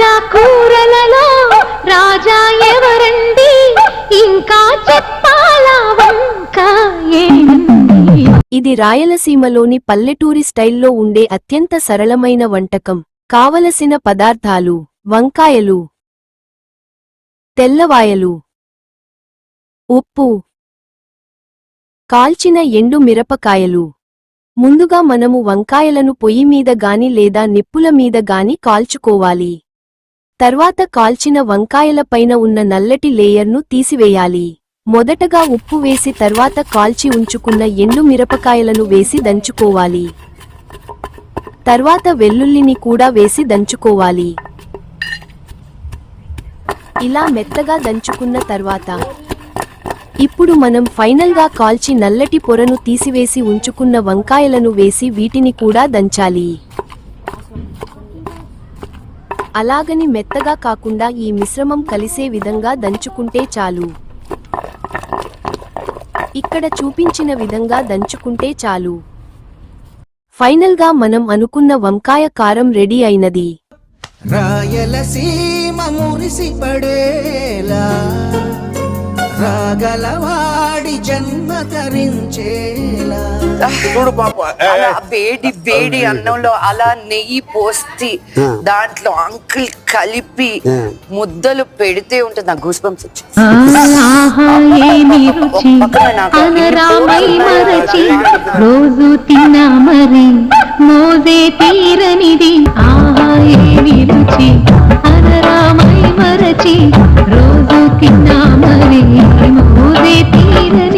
కూరలలో రాజా ఎవరండి? ఇంకా చెప్పాలా వంక ఇది రాయలసీమలోని పల్లెటూరి స్టైల్లో ఉండే అత్యంత సరళమైన వంటకం. కావలసిన పదార్థాలు వంకాయలు తెల్లవాయలు ఉప్పు కాల్చిన ఎండు మిరపకాయలు. ముందుగా మనము వంకాయలను పొయ్యి మీద గాని లేదా నిప్పుల మీద గాని కాల్చుకోవాలి. తర్వాత కాల్చిన వంకాయల పైన ఉన్న నల్లటి లేయర్ను తీసివేయాలి. మొదటగా ఉప్పు వేసి తర్వాత కాల్చి ఉంచుకున్న ఎండు మిరపకాయలను వేసి దంచుకోవాలి. తర్వాత వెల్లుల్లిని కూడా వేసి దంచుకోవాలి. ఇలా మెత్తగా దంచుకున్న తర్వాత ఇప్పుడు మనం ఫైనల్గా కాల్చి నల్లటి పొరను తీసివేసి ఉంచుకున్న వంకాయలను వేసి వీటిని కూడా దంచాలి. అలాగని మెత్తగా కాకుండా ఈ మిశ్రమం కలిసే విధంగా దంచుకుంటే చాలు. ఇక్కడ చూపించిన విధంగా దంచుకుంటే చాలు. ఫైనల్గా మనం అనుకున్న వంకాయ కారం రెడీ అయినది. రాయలసీమ మురిసి పడేలా రాగలవాడి జన్మ తరించేలా. చూడు పాప అలా వేడి వేడి అన్నంలో అలా నెయ్యి పోసి దాంట్లో అంకుల్ కలిపి ముద్దలు పెడితే ఉంటుంది నాకు గూస్ బంప్స్ రోజు తిన్నా మరి మోజే తీరనిది. ఆహా ఏమి రుచి? అనరామై మరచి రోజు తిన్నా మరి మోజే తీరనిది